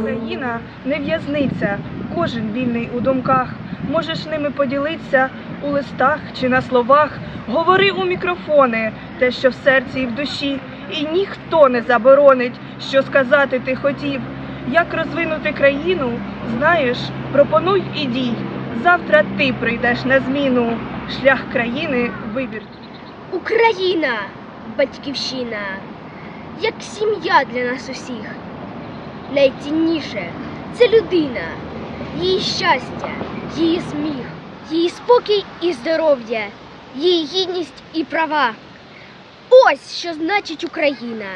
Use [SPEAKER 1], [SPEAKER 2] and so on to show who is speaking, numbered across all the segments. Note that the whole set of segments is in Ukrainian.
[SPEAKER 1] Україна не в'язниця, кожен вільний у думках. Можеш ними поділитися у листах чи на словах. Говори у мікрофони те, що в серці і в душі, і ніхто не заборонить, що сказати ти хотів. Як розвинути країну, знаєш, пропонуй і дій. Завтра ти прийдеш на зміну. Шлях країни вибір.
[SPEAKER 2] Україна батьківщина, як сім'я для нас усіх. Найцінніше це людина, її щастя, її сміх, її спокій і здоров'я, її гідність і права. Ось що значить Україна.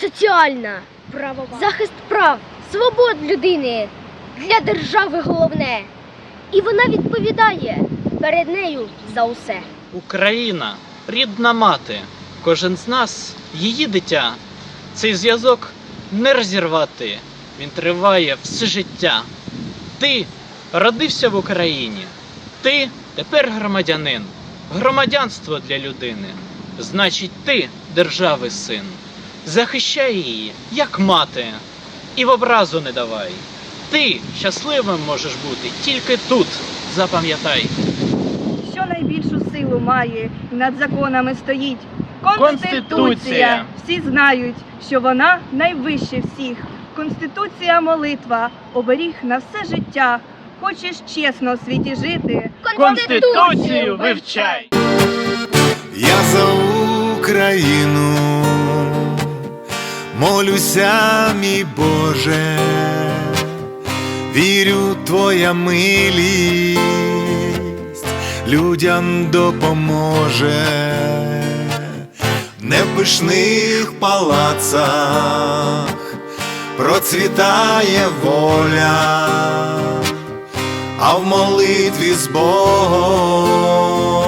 [SPEAKER 2] Соціальна, правова. захист прав, свобод людини для держави головне. І вона відповідає перед нею за усе.
[SPEAKER 3] Україна, рідна мати, кожен з нас її дитя. Цей зв'язок не розірвати, він триває все життя. Ти родився в Україні, ти тепер громадянин, громадянство для людини. Значить, ти держави син. Захищай її, як мати, і в образу не давай. Ти щасливим можеш бути тільки тут, запам'ятай.
[SPEAKER 1] що найбільшу силу має і над законами стоїть.
[SPEAKER 3] Конституція.
[SPEAKER 1] Всі знають, що вона найвище всіх. Конституція молитва, оберіг на все життя. Хочеш чесно у світі жити.
[SPEAKER 3] Конституцію вивчай!
[SPEAKER 4] Я за Україну молюся, мій Боже, вірю, Твоя милість людям допоможе, не в пишних палацах. Процвітає воля, а в молитві з Богом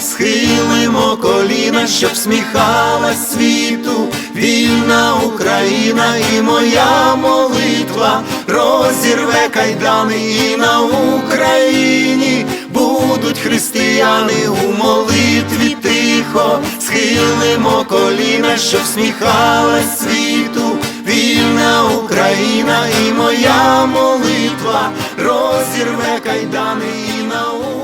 [SPEAKER 4] схилимо коліна, щоб сміхалась світу, вільна Україна, і моя молитва. Розірве кайдани, і на Україні. Будуть християни у молитві тихо, схилимо коліна, щоб сміхалась світу, вільна Україна, і моя молитва. Розірве кайдани, і на Україні